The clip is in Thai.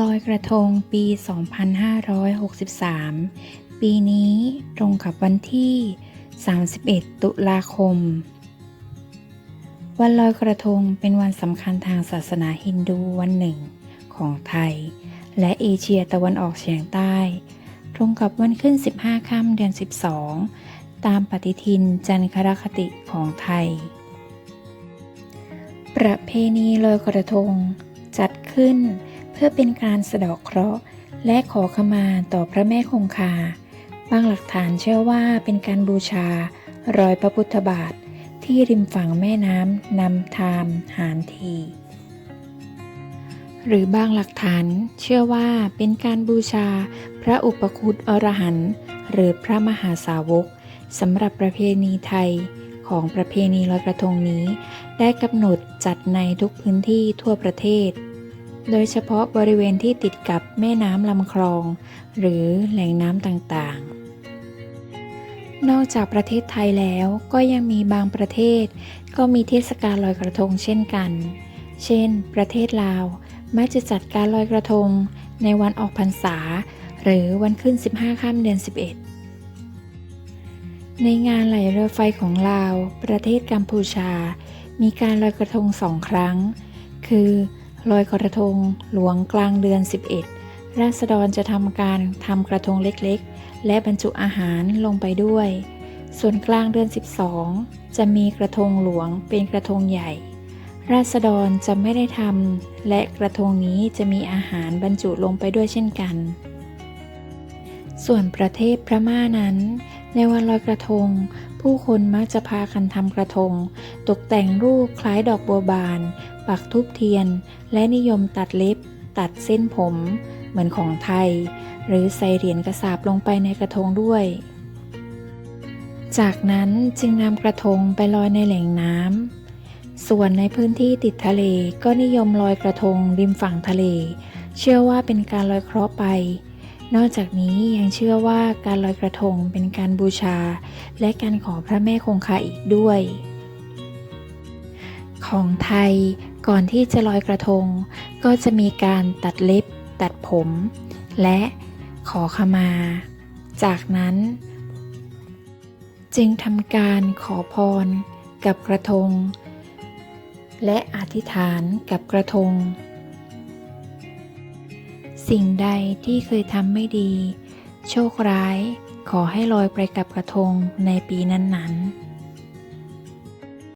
ลอยกระทงปี 2563 ปีนี้ตรงกับวันที่ 31 ตุลาคม วันลอยกระทงเป็นวันสำคัญทางศาสนาฮินดูวันหนึ่งของไทย และเอเชียตะวันออกเฉียงใต้ ตรงกับวันขึ้น 15 ค่ำเดือน 12 ตามปฏิทินจันทรคติของไทย ประเพณีลอยกระทงจัดขึ้น พื่อเป็นการสะเดาะเคราะห์ และขอขมาต่อพระแม่คงคา บางหลักฐานเชื่อว่าเป็นการบูชารอยพระพุทธบาท ที่ริมฝั่งแม่น้ำนำทามหานที หรือบางหลักฐานเชื่อว่าเป็นการบูชาพระอุปคุตอรหันต์หรือพระมหาสาวกสำหรับประเพณีไทยของประเพณีลอยกระทงนี้ ได้กำหนดจัดในทุกพื้นที่ทั่วประเทศ โดยเฉพาะบริเวณที่ติดกับแม่น้ำลำคลอง หรือแหล่งน้ำต่างๆ นอกจากประเทศไทยแล้วก็ยังมีบางประเทศ ก็มีเทศกาลลอยกระทงเช่นกัน เช่น ประเทศลาวมักจะจัดการลอยกระทงในวันออกพรรษา หรือวันขึ้น 15ค่ำเดือน 11 ในงานไหลเรือไฟของลาว ประเทศกัมพูชา มีการลอยกระทงสองครั้ง คือ ลอยกระทงหลวงกลางเดือน 11 ราษฎรจะทำการทำกระทงเล็กๆ และบรรจุอาหารลงไปด้วย ส่วนกลางเดือน 12 จะมีกระทงหลวงเป็นกระทงใหญ่ ราษฎรจะไม่ได้ทำและกระทงนี้จะมีอาหารบรรจุลงไปด้วยเช่นกัน ส่วนประเทศพม่านั้น ในวันลอยกระทง ผู้คนมักจะพากันทำกระทง ตกแต่งรูปคล้ายดอกบัวบาน ปักทูบเทียน และนิยมตัดเล็บ ตัดเส้นผม เหมือนของไทย หรือใส่เหรียญกระสาบลงไปในกระทงด้วย จากนั้นจึงนำกระทงไปลอยในแหล่งน้ำ ส่วนในพื้นที่ติดทะเลก็นิยมลอยกระทงริมฝั่งทะเล เชื่อว่าเป็นการลอยเคราะห์ไป นอกจากนี้ยังเชื่อว่าการลอยกระทงเป็นการบูชา และการขอพระแม่คงคาอีกด้วย ของไทยก่อนที่จะลอยกระทง ก็จะมีการตัดเล็บ ตัดผม และขอขมา จากนั้น จึงทำการขอพรกับกระทง และอธิษฐานกับกระทง สิ่งใดที่เคยทำไม่ดี โชคร้าย ขอให้ลอยไปกับกระทงในปีนั้นๆ